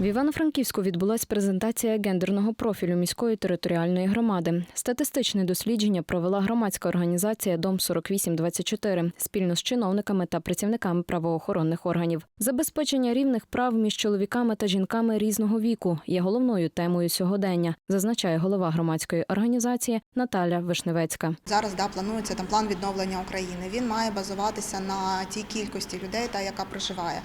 В Івано-Франківську відбулась презентація гендерного профілю міської територіальної громади. Статистичне дослідження провела громадська організація Дом 4824 спільно з чиновниками та працівниками правоохоронних органів. Забезпечення рівних прав між чоловіками та жінками різного віку є головною темою сьогодення, зазначає голова громадської організації Наталя Вишневецька. Зараз да планується там план відновлення України. Він має базуватися на тій кількості людей, та яка проживає.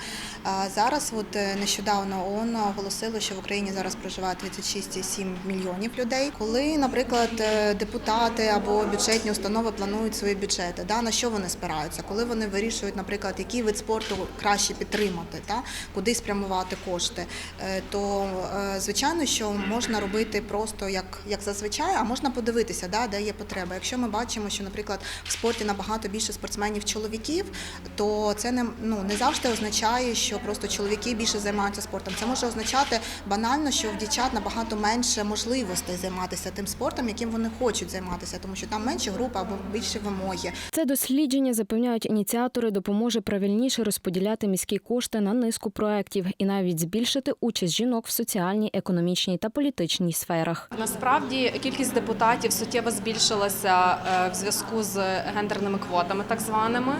Зараз, от е, нещодавно ООН оголосило, що в Україні зараз проживає 36,7 мільйонів людей. Коли, наприклад, е, депутати або бюджетні установи планують свої бюджети, да на що вони спираються, коли вони вирішують, наприклад, який вид спорту краще підтримати, та куди спрямувати кошти, е, то е, звичайно, що можна робити просто як, як зазвичай, а можна подивитися, да, де є потреба. Якщо ми бачимо, що, наприклад, в спорті набагато більше спортсменів чоловіків, то це не ну не завжди означає, що просто чоловіки більше займаються спортом. Це може означати банально, що в дівчат набагато менше можливостей займатися тим спортом, яким вони хочуть займатися, тому що там менші групи або більше вимоги. Це дослідження запевняють ініціатори, допоможе правильніше розподіляти міські кошти на низку проєктів і навіть збільшити участь жінок в соціальній, економічній та політичній сферах. Насправді кількість депутатів суттєво збільшилася е, в зв'язку з гендерними квотами, так званими.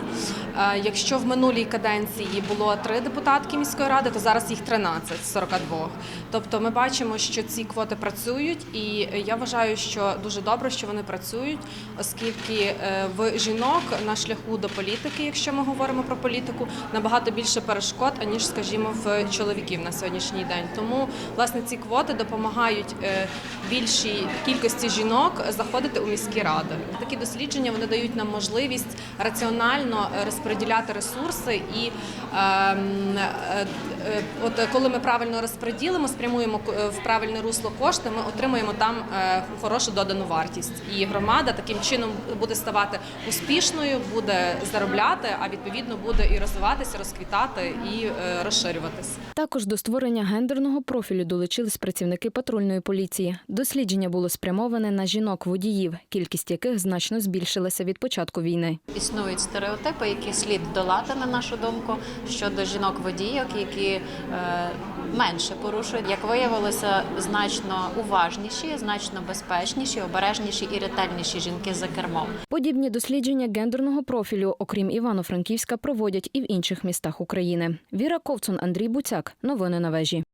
Е, Якщо в минулій каденції було три депутатки міської ради, то зараз їх 13 з 42. Тобто ми бачимо, що ці квоти працюють, і я вважаю, що дуже добре, що вони працюють, оскільки е, в жінок на шляху до політики, якщо ми говоримо про політику, набагато більше перешкод, аніж, скажімо, в чоловіків на сьогоднішній день. Тому власне ці квоти допомагають е, більшій кількості жінок заходити у міські ради. Такі дослідження вони дають нам можливість раціонально е, розподіляти ресурси і ем, от коли ми правильно розподілимо, спрямуємо е, в правильне русло кошти, ми отримуємо там е, хорошу додану вартість. І громада таким чином буде ставати успішною, буде заробляти, а відповідно буде і розвиватися, розквітати і е, розширюватись. Також до створення гендерного профілю долучились працівники патрульної поліції. Дослідження було спрямоване на жінок-водіїв, кількість яких значно збільшилася від початку війни. Існують стереотипи, які слід долати, на нашу думку, щодо жінок-водійок, які е, менше порушують. Як виявилося, значно уважніші, значно безпечніші, обережніші і ретельніші жінки за кермом. Подібні дослідження гендерного профілю, окрім Івано-Франківська, проводять і в інших містах України. Віра Ковцун, Андрій Буцяк. Новини на вежі.